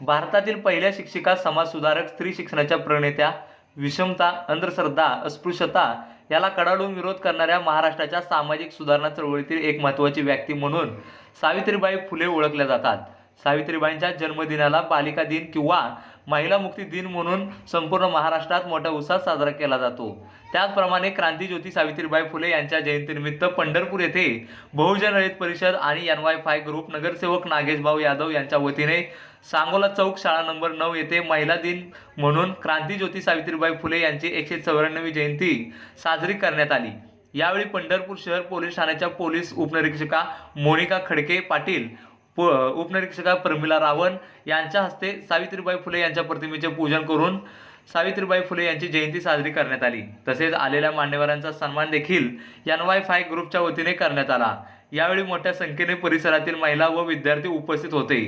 भारतातील पहिल्या शिक्षिका समाजसुधारक स्त्री शिक्षणाच्या प्रणेत्या विषमता अंधश्रद्धा अस्पृश्यता याला कडाडून विरोध करणाऱ्या महाराष्ट्राच्या सामाजिक सुधारणा चळवळीतील एक महत्त्वाची व्यक्ती म्हणून सावित्रीबाई फुले ओळखल्या जातात. सावित्रीबाईंच्या जन्मदिनाला बालिका दिन किंवा महिला मुक्ती दिन म्हणून संपूर्ण महाराष्ट्रात मोठ्या उत्साहात साजरा केला जातो. त्याचप्रमाणे क्रांतीज्योती सावित्रीबाई फुले यांच्या जयंतीनिमित्त पंढरपूर येथे बहुजन रहित परिषद आणि एन वाय फाय ग्रुप नगरसेवक नागेशभाऊ यादव यांच्या वतीने सांगोला चौक शाळा नंबर नऊ येथे महिला दिन म्हणून क्रांतीज्योती सावित्रीबाई फुले यांची एकशे चौऱ्याण्णवी जयंती साजरी करण्यात आली. यावेळी पंढरपूर शहर पोलीस ठाण्याच्या पोलीस उपनिरीक्षका मोनिका खडके पाटील प उपनिरीक्षका प्रमिला रावण यांच्या हस्ते सावित्रीबाई फुले यांच्या प्रतिमेचे पूजन करून सावित्रीबाई फुले यांची जयंती साजरी करण्यात आली. तसेच आलेल्या मान्यवरांचा सन्मान देखील एन वाय फाय ग्रुपच्या वतीने करण्यात आला. यावेळी मोठ्या संख्येने परिसरातील महिला व विद्यार्थी उपस्थित होते.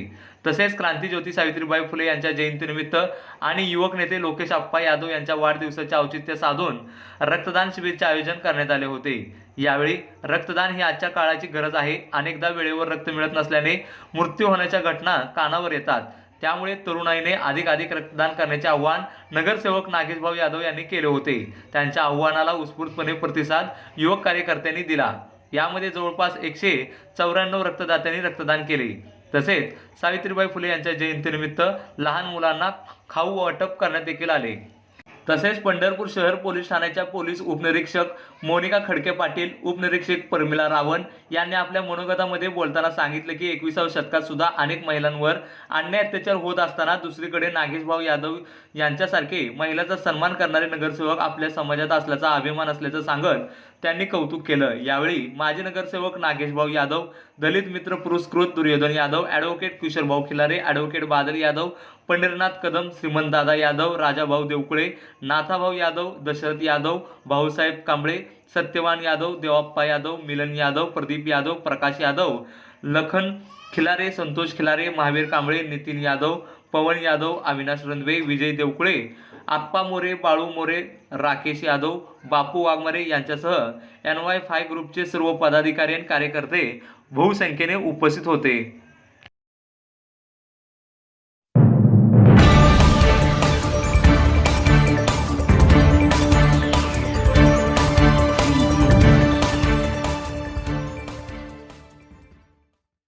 तसेच क्रांतीज्योती सावित्रीबाई फुले यांच्या जयंतीनिमित्त आणि युवक नेते लोकेश आप्पा यादव यांच्या वाढदिवसाचे औचित्य साधून रक्तदान शिबिरचे आयोजन करण्यात आले होते. यावेळी रक्तदान ही आजच्या काळाची गरज आहे. अनेकदा वेळेवर रक्त मिळत नसल्याने मृत्यू होण्याच्या घटना कानावर येतात. त्यामुळे तरुणाईने अधिक अधिक रक्तदान करण्याचे आव्हान नगरसेवक नागेशभाऊ यादव यांनी केले होते. त्यांच्या आव्हानाला उत्स्फूर्तपणे प्रतिसाद युवक कार्यकर्त्यांनी दिला. यामध्ये जवळपास एकशे चौऱ्याण्णव रक्तदात्यांनी रक्तदान केले. तसेच सावित्रीबाई फुले यांच्या जयंतीनिमित्त लहान मुलांना खाऊ वाटप करण्यात देखील आले. तसेच पंढरपूर शहर पोलीस ठाण्याच्या पोलीस उपनिरीक्षक मोनिका खडके पाटील उपनिरीक्षक परमिला रावण यांनी आपल्या मनोगतामध्ये बोलताना सांगितलं की एकविसाव्या शतकात सुद्धा अनेक महिलांवर अन्याय अत्याचार होत असताना दुसरीकडे नागेशभाऊ यादव यांच्यासारखे महिलाचा सन्मान करणारे नगरसेवक आपल्या समाजात असल्याचा अभिमान असल्याचं सांगत त्यांनी कौतुक केलं. यावेळी माजी नगरसेवक नागेशभाऊ यादव दलित मित्र पुरस्कृत दुर्योधन यादव ॲडव्होकेट किशोरभाऊ खिलारे ॲडव्होकेट बादल यादव पंढरीनाथ कदम श्रीमंतदादा यादव राजाभाऊ देवकुळे नाथाभाऊ यादव दशरथ यादव भाऊसाहेब कांबळे सत्यवान यादव देवाप्पा यादव मिलन यादव प्रदीप यादव प्रकाश यादव लखन खिलारे संतोष खिलारे महावीर कांबळे नितीन यादव पवन यादव अविनाश रणवे विजय देवकुळे आप्पा मोरे बाळू मोरे राकेश यादव बापू वाघमारे यांच्यासह एन वाय फाय ग्रुपचे सर्व पदाधिकारी आणि कार्यकर्ते बहुसंख्येने उपस्थित होते.